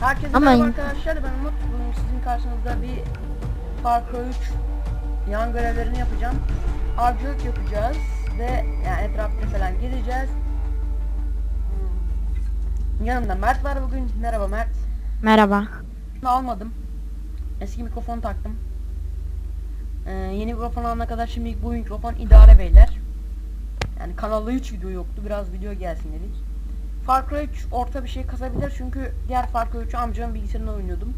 Herkese Ama- merhaba arkadaşlar ben Umut. Bugün sizin karşınızda bir Far Cry 3 yan görevlerini yapacağım. Avcılık yapacağız ve yani etrafta falan gezeceğiz. Hmm. Yanımda Mert var bugün. Merhaba Mert. Merhaba. Almadım. Eski mikrofonu taktım. Ee, yeni mikrofon alana kadar şimdi bu mikrofon idare beyler. Yani kanalda hiç video yoktu. Biraz video gelsin dedik. Far Cry 3 orta bir şey kasabilir çünkü diğer Far Cry 3'ü amcamın bilgisayarında oynuyordum.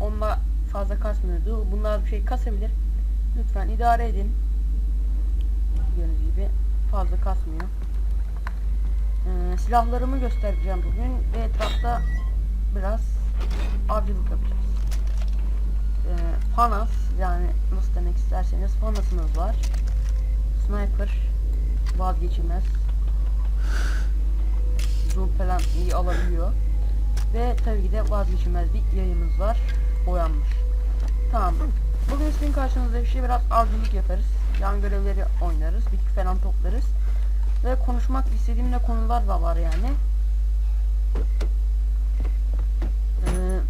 Onunla fazla kasmıyordu. Bunlar bir şey kasabilir. Lütfen idare edin. Gördüğünüz gibi fazla kasmıyor. Ee, silahlarımı göstereceğim bugün ve etrafta biraz avcılık yapacağız. Ee, Fanas yani nasıl demek isterseniz Fanas'ımız var. Sniper vazgeçilmez. Zoom falan iyi alabiliyor. Ve tabii ki de vazgeçilmez bir yayımız var. Boyanmış. Tamam. Bugün sizin karşınızda bir şey biraz avcılık yaparız. Yan görevleri oynarız. Bitki falan toplarız. Ve konuşmak istediğim de konular da var yani. Ee,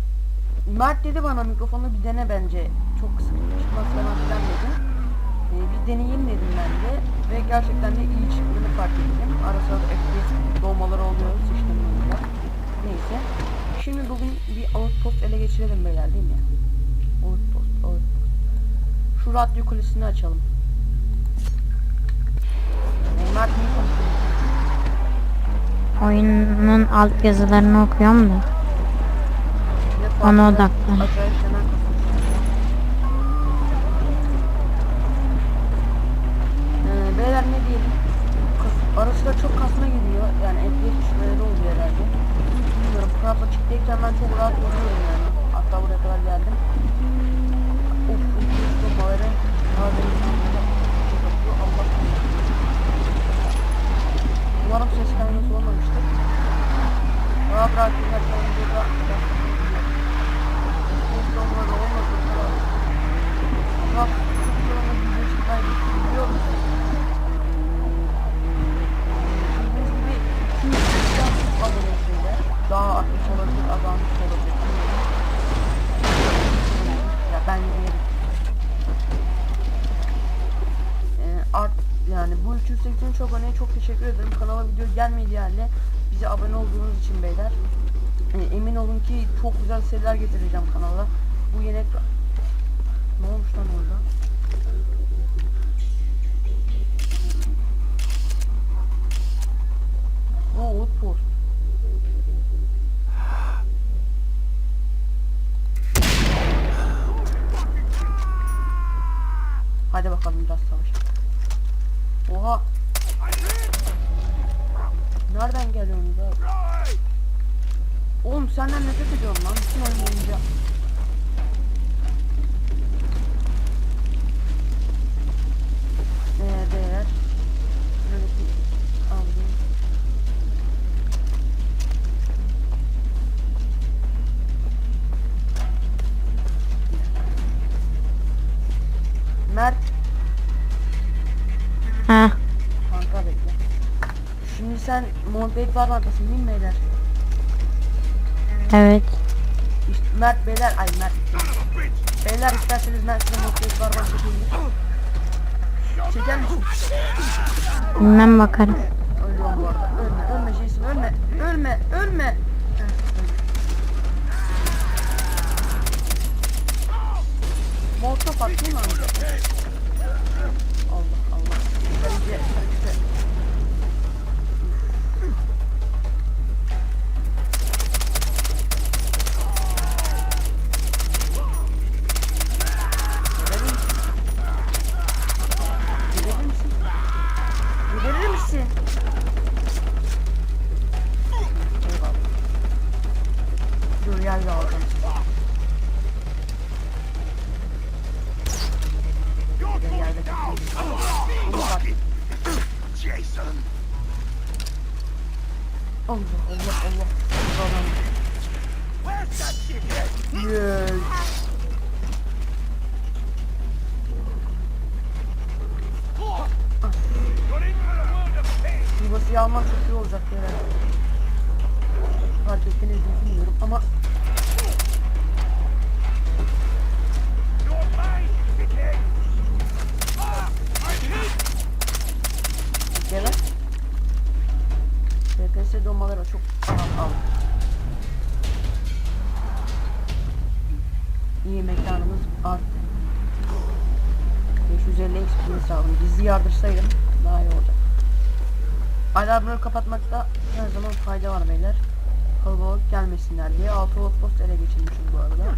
Mert dedi bana mikrofonu bir dene bence. Çok kısık çıkmaz falan filan dedi. Ee, bir deneyeyim dedim ben de. Ve gerçekten de iyi çıktığını fark ettim. Ara sırada FPS doğmaları oluyor geçirelim beyler değil mi? Outpost, outpost. Şu radyo kulesini açalım. Mert niye konuşuyor? Oyunun alt yazılarını okuyorum da. Ona odaklan. Acayip hemen kasıyor. Ee, beyler ne diyelim? Kas, ara sıra çok kasma geliyor. Yani FPS düşmeleri oluyor herhalde. Bilmiyorum. Craft'la çıktıyken ben çok rahat oynuyorum yani. Hatta buraya kadar geldim. Of, FPS bombaları. Abi, Allah korusun. Umarım ses kayması olmamıştır. Rahat rahat dinlerken videoda Ses bombaları olmasın falan. Bak, ama video için kaybettim biliyor musun? Bildiğiniz gibi 280 abonesinde daha artmış olabilir, azalmış olabilir. bilmiyorum. Ya ben yerim. Ee, art yani bu 383 aboneye çok teşekkür ederim. Kanala video gelmediği halde bize abone olduğunuz için beyler. Ee, emin olun ki çok güzel seriler getireceğim kanala. Bu yeni. Ne olmuş lan orada? Oo, outpost. Hadi bakalım biraz savaş. Oha. Nereden geliyorsunuz abi? Oğlum senden nefret ediyorum lan. Bütün oyun boyunca. Ee, değer. Şöyle bir alayım. Mert Ha, Kanka bekle. Şimdi sen Montbet var bankasın değil mi beyler? evet. İşte Mert beyler ay Mert. Beyler isterseniz ben size Montbet var bankasını Çeker misin? Bilmem bakarım. Ölüyorum bu arada. Ölme, ölme Jason, ölme. Ölme, ölme. ne bilmiyorum ama Evet. FPS donmalara çok al al. İyi mekanımız arttı. 550 XP hesabını gizli yardırsaydım daha iyi olacak. Alarmları kapatmakta her zaman fayda var beyler. Kalabalık gelmesinler diye 6 outpost ele geçirmişim bu arada.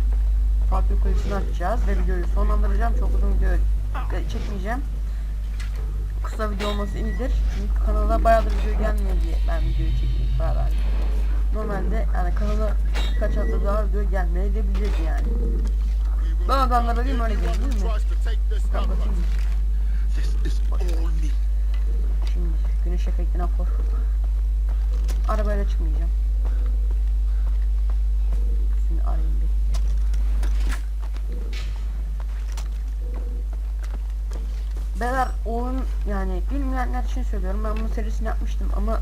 Farklı kulesini açacağız ve videoyu sonlandıracağım. Çok uzun video çekmeyeceğim. Kısa video olması iyidir. Çünkü kanala bayağıdır video gelmiyor diye ben videoyu çekmeye karar verdim. Normalde yani kanala kaç hafta daha video gelmeye edebilirdi yani. Ben adamlara diyeyim öyle değil değil mi? Kapatayım. Şimdi güneş efektine for. Arabayla çıkmayacağım. Şimdi arayayım bir. Beyler oyun yani bilmeyenler için söylüyorum ben bunun serisini yapmıştım ama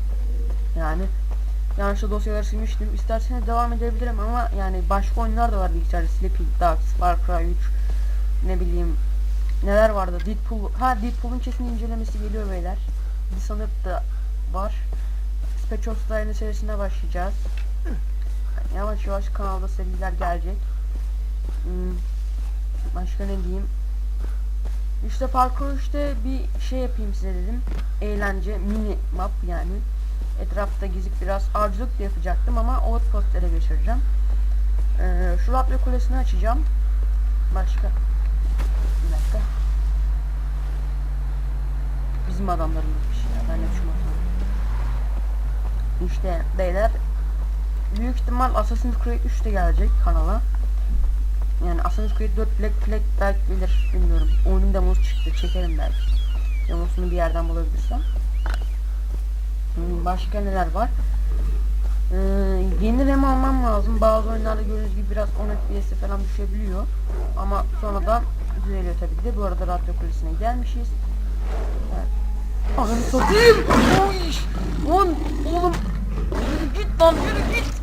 yani yanlışla dosyaları silmiştim. İsterseniz devam edebilirim ama yani başka oyunlar da var bilgisayarda. Sleeping Dogs, Far Cry 3 ne bileyim neler vardı. Deadpool ha Deadpool'un kesin incelemesi geliyor beyler. Dishonored da var. Spectral yeni serisine başlayacağız. Yavaş yavaş kanalda seriler gelecek. Hmm, Başka ne diyeyim? İşte parkur işte bir şey yapayım size dedim. Eğlence, mini map yani. Etrafta gezip biraz avcılık da yapacaktım ama outpostlere geçireceğim. Ee, şu radyo kulesini açacağım. Başka. Bir dakika. Bizim adamlarımızmış ya. Ben de düşünmüyorum. İşte beyler. Büyük ihtimal Assassin's Creed 3 de gelecek kanala. Yani Assassin's Creed 4 Black Flag belki gelir bilmiyorum. Oyunun demosu çıktı çekerim belki. Demosunu bir yerden bulabilirsem. Hmm, Başka neler var? Ee, yeni RAM almam lazım. Bazı oyunlarda gördüğünüz gibi biraz 10 FPS falan düşebiliyor. Ama sonradan düzeliyor tabii ki de. Bu arada radyo kulesine gelmişiz. Evet. Ananı satayım. Oy. Lan oğlum. Yürü git lan yürü git.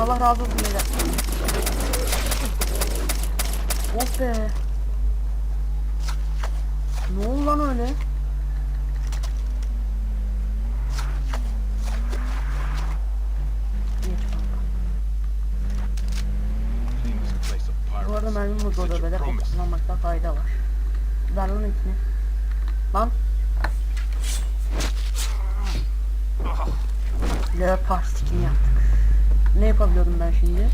Allah razı olsun beyler. Oh be. Ne oldu lan öyle? Bu arada pirates. mermi Such modu a böyle promise. kullanmakta fayda var. Ver lan ikini. Lan. Leopard skin yaptık. Ne yapabiliyordum ben şimdi?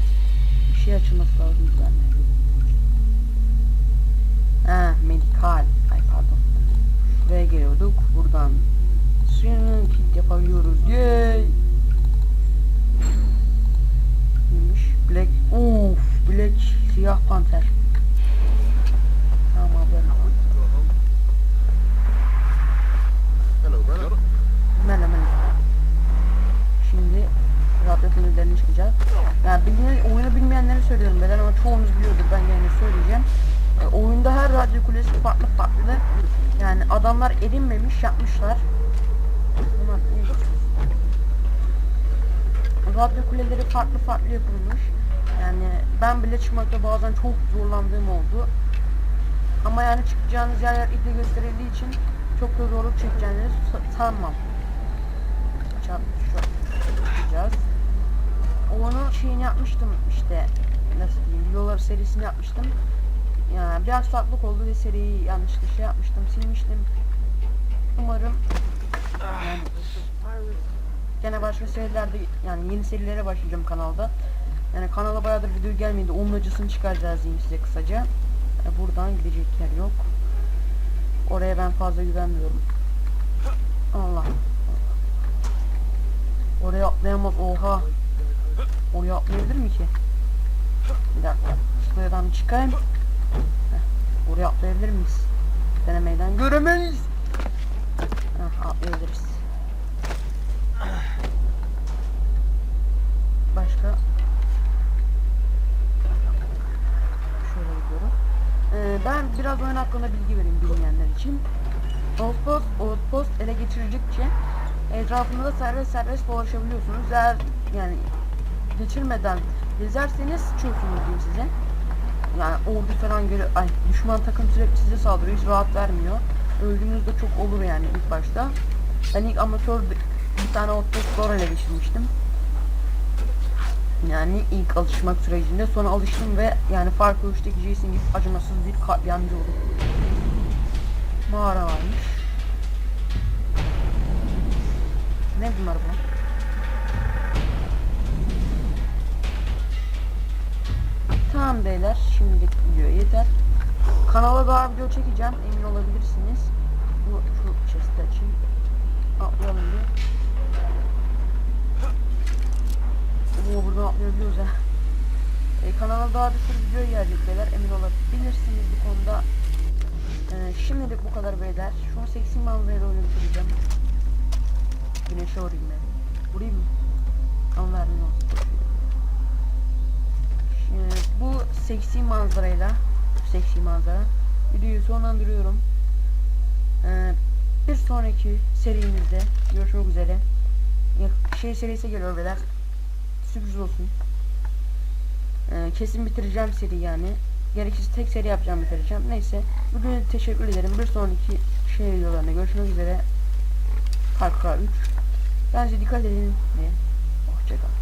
Bir şey açılması lazım bende. Ha, medikal. Ay pardon. Şuraya geliyorduk. Buradan suyunu kit yapabiliyoruz. Yay! Neymiş? Black. Of, Black siyah panter. Tamam abi. Hello, brother. Merhaba. Şimdi radyo filmlerine çıkacağız. Yani bilmeyen, oyunu bilmeyenlere söylüyorum beden ama çoğunuz biliyordur ben yine söyleyeceğim. E, oyunda her radyo farklı. Yani adamlar edinmemiş yapmışlar. İyi. Radyo kuleleri farklı farklı yapılmış. Yani ben bile çıkmakta bazen çok zorlandığım oldu. Ama yani çıkacağınız yerler iple gösterildiği için çok da zorluk çekeceğinizi sa- sanmam. Çıkacağız. Onun şeyini yapmıştım işte nasıl diyeyim videoları serisini yapmıştım. Yani biraz farklılık oldu ve seriyi yanlışlıkla şey yapmıştım silmiştim. Umarım yani gene başka serilerde yani yeni serilere başlayacağım kanalda. Yani kanala bayağıdır video gelmedi. Onun acısını çıkaracağız diyeyim size kısaca. E, buradan gidecek yer yok. Oraya ben fazla güvenmiyorum. Allah. Oraya atlayamaz. Oha. Oraya atlayabilir mi ki? Bir dakika. Şuradan çıkayım. Heh, Oraya atlayabilir miyiz? Denemeyden göremeyiz. Heh, atlayabiliriz. Başka? Şöyle gidiyorum. Ee, ben biraz oyun hakkında bilgi vereyim bilmeyenler için. Outpost, Outpost ele geçirdikçe etrafında da serbest serbest dolaşabiliyorsunuz. Eğer yani geçirmeden gezerseniz sıçıyorsunuz diyeyim size. Yani ordu falan göre ay düşman takım sürekli size saldırıyor hiç rahat vermiyor. Öldüğünüzde çok olur yani ilk başta. Ben ilk amatör bir tane Autoexplorer ile geçirmiştim. Yani ilk alışmak sürecinde sonra alıştım ve yani Far Cry 3'teki Jason gibi acımasız bir katliamcı oldum. Mağara varmış. Ne bunlar bu? Tamam beyler şimdilik video yeter. Kanala daha video çekeceğim emin olabilirsiniz. Bu şu chest'i açayım. Atlayalım bir. Oo buradan atlayabiliyoruz ha. E, kanala daha bir sürü video gelecek beyler emin olabilirsiniz bu konuda. E, şimdilik bu kadar beyler. Şu an seksi manzarayla oyunu bitireceğim. Güneşe vurayım ben. Vurayım mı? Vermiyor olsun. Şimdi bu seksi manzarayla seksi manzara videoyu sonlandırıyorum. Ee, bir sonraki serimizde görüşmek üzere. Şey serisi geliyor beyler. Sürpriz olsun. Ee, kesin bitireceğim seri yani. Gerekirse tek seri yapacağım bitireceğim. Neyse. Bugün teşekkür ederim. Bir sonraki şey videolarında görüşmek üzere. Cry 3. Bence dikkat edin ve hoşçakalın.